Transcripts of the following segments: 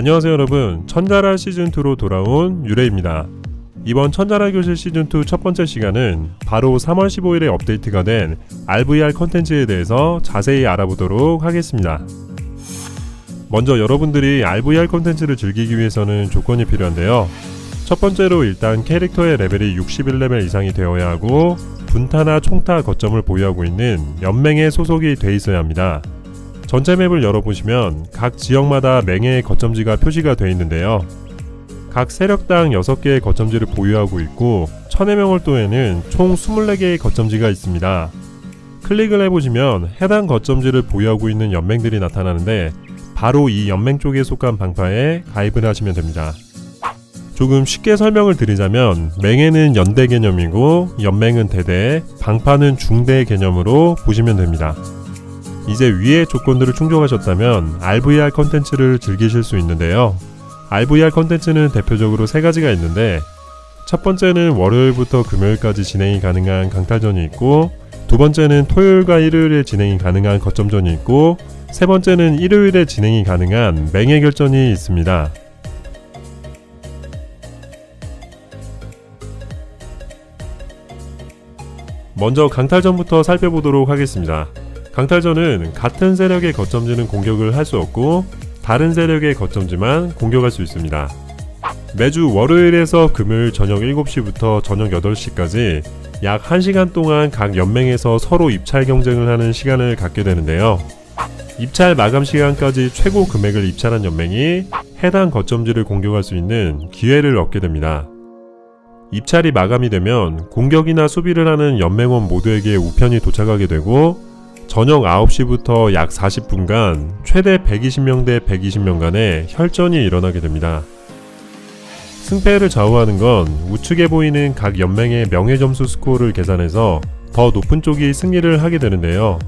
안녕하세요 여러분. 천자라 시즌2로 돌아온 유레입니다. 이번 천자라 교실 시즌2 첫 번째 시간은 바로 3월 15일에 업데이트가 된 RVR 컨텐츠에 대해서 자세히 알아보도록 하겠습니다. 먼저 여러분들이 RVR 컨텐츠를 즐기기 위해서는 조건이 필요한데요. 첫 번째로 일단 캐릭터의 레벨이 61레벨 이상이 되어야 하고 분타나 총타 거점을 보유하고 있는 연맹에 소속이 돼 있어야 합니다 전체 맵을 열어보시면 각 지역마다 맹해의 거점지가 표시가 되어 있는데요. 각 세력당 6개의 거점지를 보유하고 있고 천해명월도에는 총 24개의 거점지가 있습니다. 클릭을 해보시면 해당 거점지를 보유하고 있는 연맹들이 나타나는데 바로 이 연맹 쪽에 속한 방파에 가입을 하시면 됩니다. 조금 쉽게 설명을 드리자면 맹해는 연대 개념이고 연맹은 대대, 방파는 중대 개념으로 보시면 됩니다. 이제 위의 조건들을 충족하셨다면 RVR 컨텐츠를 즐기실 수 있는데요. RVR 컨텐츠는 대표적으로 세 가지가 있는데 첫 번째는 월요일부터 금요일까지 진행이 가능한 강탈전이 있고 두 번째는 토요일과 일요일에 진행이 가능한 거점전이 있고 세 번째는 일요일에 진행이 가능한 맹해결전이 있습니다. 먼저 강탈전부터 살펴보도록 하겠습니다. 강탈전은 같은 세력의 거점지는 공격을 할 수 없고 다른 세력의 거점지만 공격할 수 있습니다. 매주 월요일에서 금요일 저녁 7시부터 저녁 8시까지 약 1시간 동안 각 연맹에서 서로 입찰 경쟁을 하는 시간을 갖게 되는데요. 입찰 마감 시간까지 최고 금액을 입찰한 연맹이 해당 거점지를 공격할 수 있는 기회를 얻게 됩니다. 입찰이 마감이 되면 공격이나 수비를 하는 연맹원 모두에게 우편이 도착하게 되고 저녁 9시부터 약 40분간 최대 120명 대 120명간의 혈전이 일어나게 됩니다. 승패를 좌우하는 건 우측에 보이는 각 연맹의 명예점수 스코어를 계산해서 더 높은 쪽이 승리를 하게 되는데요.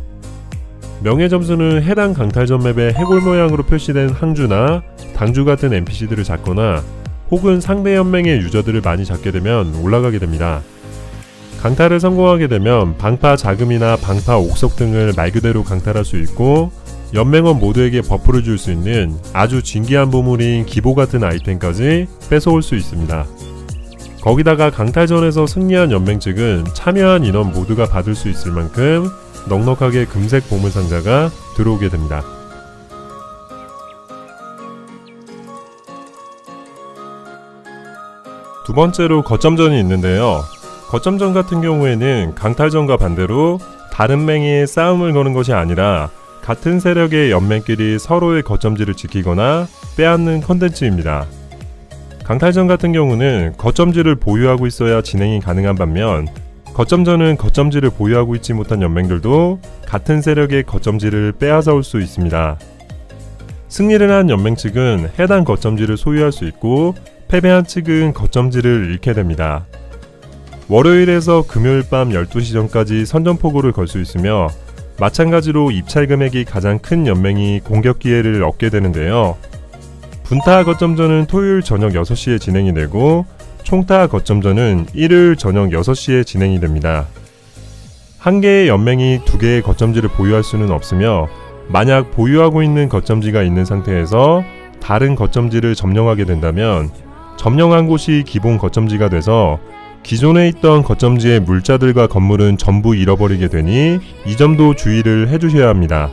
명예점수는 해당 강탈전 맵의 해골 모양으로 표시된 항주나 당주 같은 NPC들을 잡거나 혹은 상대 연맹의 유저들을 많이 잡게 되면 올라가게 됩니다. 강탈을 성공하게 되면 방파 자금이나 방파 옥석 등을 말 그대로 강탈할 수 있고 연맹원 모두에게 버프를 줄 수 있는 아주 진귀한 보물인 기보 같은 아이템까지 뺏어올 수 있습니다. 거기다가 강탈전에서 승리한 연맹 측은 참여한 인원 모두가 받을 수 있을 만큼 넉넉하게 금색 보물 상자가 들어오게 됩니다. 두 번째로 거점전이 있는데요. 거점전 같은 경우에는 강탈전과 반대로 다른 맹의 싸움을 거는 것이 아니라 같은 세력의 연맹끼리 서로의 거점지를 지키거나 빼앗는 컨텐츠입니다. 강탈전 같은 경우는 거점지를 보유하고 있어야 진행이 가능한 반면 거점전은 거점지를 보유하고 있지 못한 연맹들도 같은 세력의 거점지를 빼앗아 올 수 있습니다. 승리를 한 연맹 측은 해당 거점지를 소유할 수 있고 패배한 측은 거점지를 잃게 됩니다. 월요일에서 금요일 밤 12시 전까지 선전포고를 걸 수 있으며 마찬가지로 입찰 금액이 가장 큰 연맹이 공격 기회를 얻게 되는데요. 분타 거점전은 토요일 저녁 6시에 진행이 되고 총타 거점전은 일요일 저녁 6시에 진행이 됩니다. 한 개의 연맹이 두 개의 거점지를 보유할 수는 없으며 만약 보유하고 있는 거점지가 있는 상태에서 다른 거점지를 점령하게 된다면 점령한 곳이 기본 거점지가 돼서 기존에 있던 거점지의 물자들과 건물은 전부 잃어버리게 되니 이 점도 주의를 해주셔야 합니다.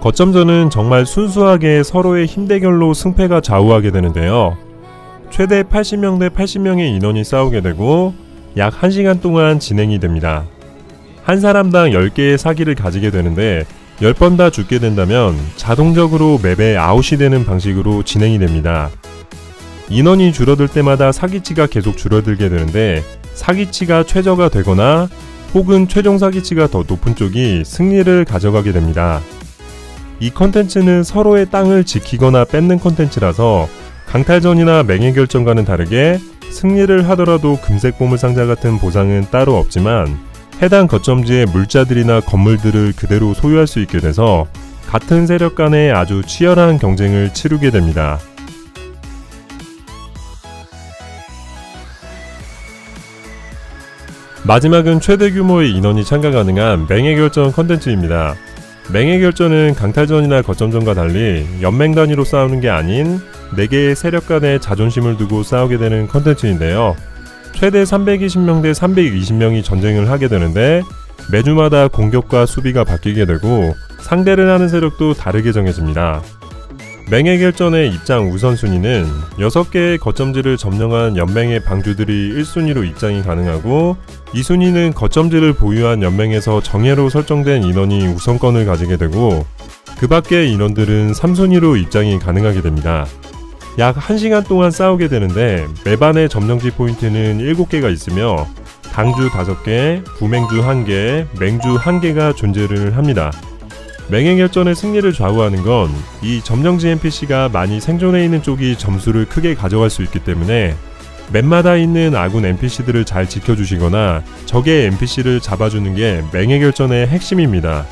거점전은 정말 순수하게 서로의 힘 대결로 승패가 좌우하게 되는데요. 최대 80명 대 80명의 인원이 싸우게 되고 약 1시간 동안 진행이 됩니다. 한 사람당 10개의 사기를 가지게 되는데 10번 다 죽게 된다면 자동적으로 맵에 아웃이 되는 방식으로 진행이 됩니다. 인원이 줄어들 때마다 사기치가 계속 줄어들게 되는데 사기치가 최저가 되거나 혹은 최종 사기치가 더 높은 쪽이 승리를 가져가게 됩니다. 이 컨텐츠는 서로의 땅을 지키거나 뺏는 컨텐츠라서 강탈전이나 맹해결전과는 다르게 승리를 하더라도 금색 보물 상자 같은 보상은 따로 없지만 해당 거점지의 물자들이나 건물들을 그대로 소유할 수 있게 돼서 같은 세력 간의 아주 치열한 경쟁을 치르게 됩니다. 마지막은 최대 규모의 인원이 참가 가능한 맹해결전 컨텐츠입니다. 맹의 결전은 강탈전이나 거점전과 달리 연맹 단위로 싸우는 게 아닌 4개의 세력 간의 자존심을 두고 싸우게 되는 컨텐츠인데요. 최대 320명 대 320명이 전쟁을 하게 되는데 매주마다 공격과 수비가 바뀌게 되고 상대를 하는 세력도 다르게 정해집니다. 맹의 결전의 입장 우선순위는 6개의 거점지를 점령한 연맹의 방주들이 1순위로 입장이 가능하고 2순위는 거점지를 보유한 연맹에서 정예로 설정된 인원이 우선권을 가지게 되고 그 밖의 인원들은 3순위로 입장이 가능하게 됩니다. 약 1시간 동안 싸우게 되는데 매반의 점령지 포인트는 7개가 있으며 당주 5개, 부맹주 1개, 맹주 1개가 존재를 합니다. 맹행결전의 승리를 좌우하는 건 이 점령지 NPC가 많이 생존해 있는 쪽이 점수를 크게 가져갈 수 있기 때문에 맵마다 있는 아군 NPC들을 잘 지켜주시거나 적의 NPC를 잡아주는 게 맹해결전의 핵심입니다.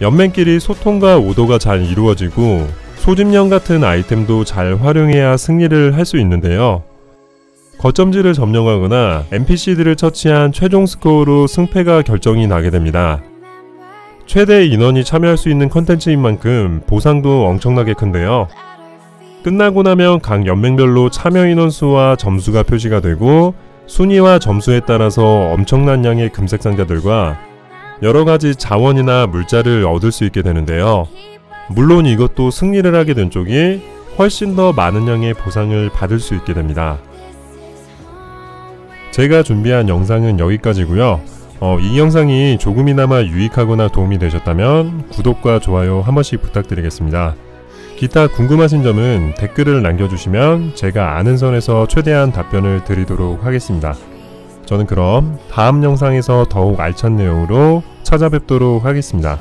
연맹끼리 소통과 오도가 잘 이루어지고 소집령 같은 아이템도 잘 활용해야 승리를 할 수 있는데요. 거점지를 점령하거나 NPC들을 처치한 최종 스코어로 승패가 결정이 나게 됩니다. 최대 인원이 참여할 수 있는 컨텐츠인 만큼 보상도 엄청나게 큰데요. 끝나고 나면 각 연맹별로 참여 인원수와 점수가 표시가 되고 순위와 점수에 따라서 엄청난 양의 금색 상자들과 여러 가지 자원이나 물자를 얻을 수 있게 되는데요. 물론 이것도 승리를 하게 된 쪽이 훨씬 더 많은 양의 보상을 받을 수 있게 됩니다. 제가 준비한 영상은 여기까지고요. 어, 이 영상이 조금이나마 유익하거나 도움이 되셨다면 구독과 좋아요 한 번씩 부탁드리겠습니다. 기타 궁금하신 점은 댓글을 남겨주시면 제가 아는 선에서 최대한 답변을 드리도록 하겠습니다. 저는 그럼 다음 영상에서 더욱 알찬 내용으로 찾아뵙도록 하겠습니다.